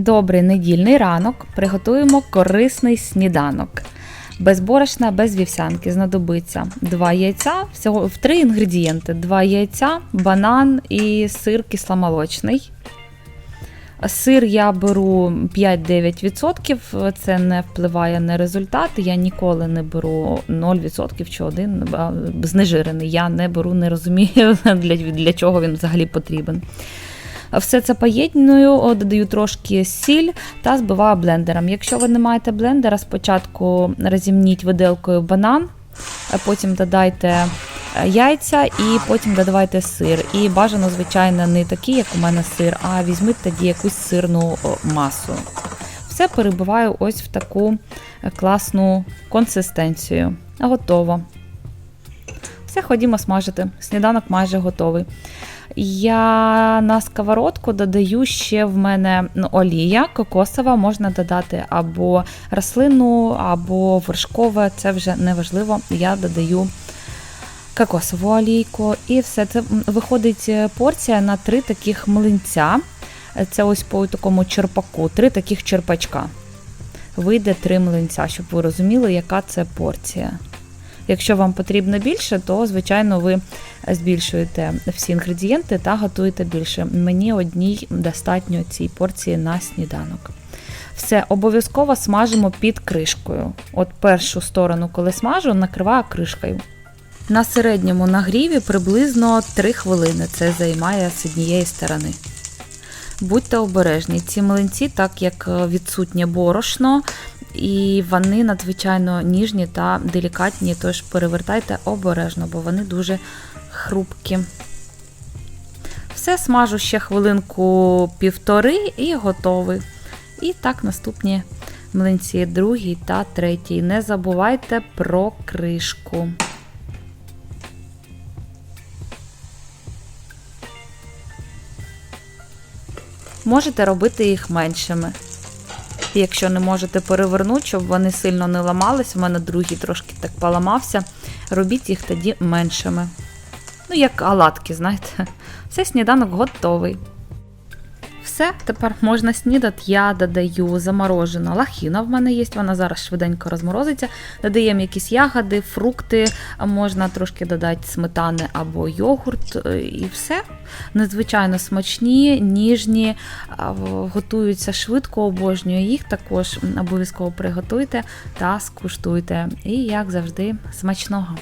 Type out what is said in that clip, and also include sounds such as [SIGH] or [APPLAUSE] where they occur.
Добрий недільний ранок. Приготуємо корисний сніданок. Без борошна, без вівсянки знадобиться 2 яйця, всього в 3 інгредієнти: 2 яйця, банан і сир кисломолочний. Сир я беру 5-9%, це не впливає на результат. Я ніколи не беру 0% чи 1 а, знежирений. Я не беру, не розумію, [LAUGHS] для, для чого він взагалі потрібен. Все це поєдную, додаю трошки сіль та збиваю блендером. Якщо ви не маєте блендера, спочатку розімніть виделкою банан, потім додайте е, яйця і потім додавайте сир. І бажано, звичайно, не такий, як у мене сир, а візьміть тоді якусь сирну масу. Все перебиваю ось в таку е, класну консистенцію. Готово. Все, ходімо смажити. Сніданок майже готовий. Я на сковородку додаю ще в мене ну, олія кокосова, можна додати або рослинну, або вершкове, це вже не важливо. Я додаю кокосову олійку. І все це виходить е, порція на три таких млинця. Це ось по такому черпаку, три таких черпачка. Вийде три млинця, щоб ви розуміли, яка це порція. Якщо вам потрібно більше, то звичайно ви збільшуєте всі інгредієнти та готуєте більше. Мені одній достатньо цій порції на сніданок. Все, обов'язково смажимо під кришкою. От першу сторону, коли смажу, накриваю кришкою. На середньому нагріві приблизно 3 хвилини. Це займає з однієї сторони. Будьте обережні, ці млинці, так як відсутнє борошно, і вони надзвичайно ніжні та делікатні, тож перевертайте обережно, бо вони дуже хрупкі. Все смажу ще хвилинку півтори і готовий. І так наступні млинці, другий та третій. Не забувайте про кришку. Можете робити їх меншими. Якщо не можете перевернути, щоб вони сильно не ламались, у мене другий трошки так поламався, робіть їх тоді меншими. Ну, як оладки, знаєте. Все, сніданок готовий. Все, тепер можна снідати. Я додаю заморожену лахіна. В мене є, вона зараз швиденько розморозиться. Додаємо якісь ягоди, фрукти, можна трошки додати сметани або йогурт, е, і все. Надзвичайно смачні, ніжні, готуються швидко, обожнюю їх. Також обов'язково приготуйте та скуштуйте. І, як завжди, смачного!